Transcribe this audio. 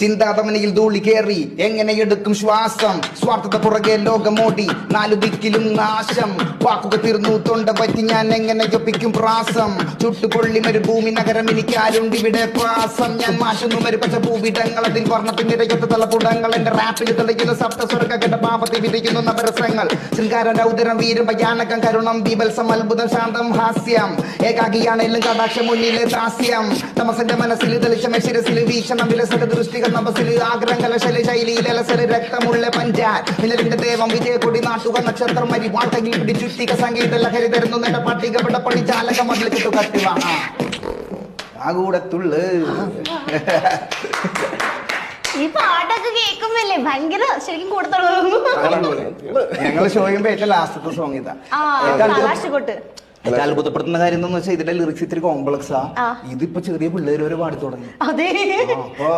ചിന്താതമനിയിൽ ധൂളി കേറി. എങ്ങനെ എടുക്കും ശ്വാസം? സ്വാർത്ഥത പുറകെ ലോകമോടി. നാലു ദിക്കിലും നാശം. വാക്കുകൾ തീർന്നു തൊണ്ട പറ്റി ഞാൻ എങ്ങനെ ജപിക്കും പ്രാസം? ചുട്ടുപൊള്ളി മരുഭൂമി നഗരം എനിക്കാരുണ്ട് ഇവിടെ പ്രാസം. ഞാൻ മാറ്റുന്നു മരുപച്ച ഭൂവിടങ്ങൾ. അതിൽ വർണത്തിന്റെ തലപുടങ്ങൾ എന്റെ റാപ്പിൽ തെളിക്കുന്ന സപ്ത ഘട പാപത്തെ വിധിക്കുന്നു നവരസങ്ങൾ ശൃംഗാര രൗദരം വീരം ഭയാനകം കരുണം ദീപത്സം അത്ഭുതം ശാന്തം ഹാസ്യം. ഏകാഗിയാണെങ്കിലും കടാക്ഷം മുന്നിലെ ദാസ്യം തമസന്റെ മനസ്സിൽ തെളിച്ചമ ശിരസിൽ വീക്ഷണം വിലസക ദൃഷ്ടികൾ നമസിൽ ആഗ്രഹം കലശല ശൈലിയിൽ അലസൽ രക്തമുള്ള പഞ്ചാൻ നിലവിന്റെ ദേവം വിജയക്കൊടി നാട്ടുക നക്ഷത്രം മരി വാർത്തകിൽ പിടി സംഗീത ലഹരി തരുന്നു നേട്ട പട്ടികപ്പെട്ട പണി ചാലക മതിൽ കിട്ടു ആ കൂടത്തുള്ളു ഈ പാട്ടൊക്കെ കേൾക്കുമ്പല്ലേ ഭയങ്കര ശരിക്കും കൂടുതൽ ഞങ്ങൾ ഷോ ചെയ്യുമ്പോ ഏറ്റവും ലാസ്റ്റത്തെ സോങ് ഇതാ. ഏറ്റവും അത്ഭുതപ്പെടുത്തുന്ന കാര്യം എന്താണെന്ന് വെച്ചാൽ ഇതിന്റെ ലിറിക്സ് ഇത്തിരി കോംപ്ലക്സാ ആ. ഇതിപ്പോ ചെറിയ പിള്ളേര് വരെ പാടി തുടങ്ങി. അതെ. അപ്പൊ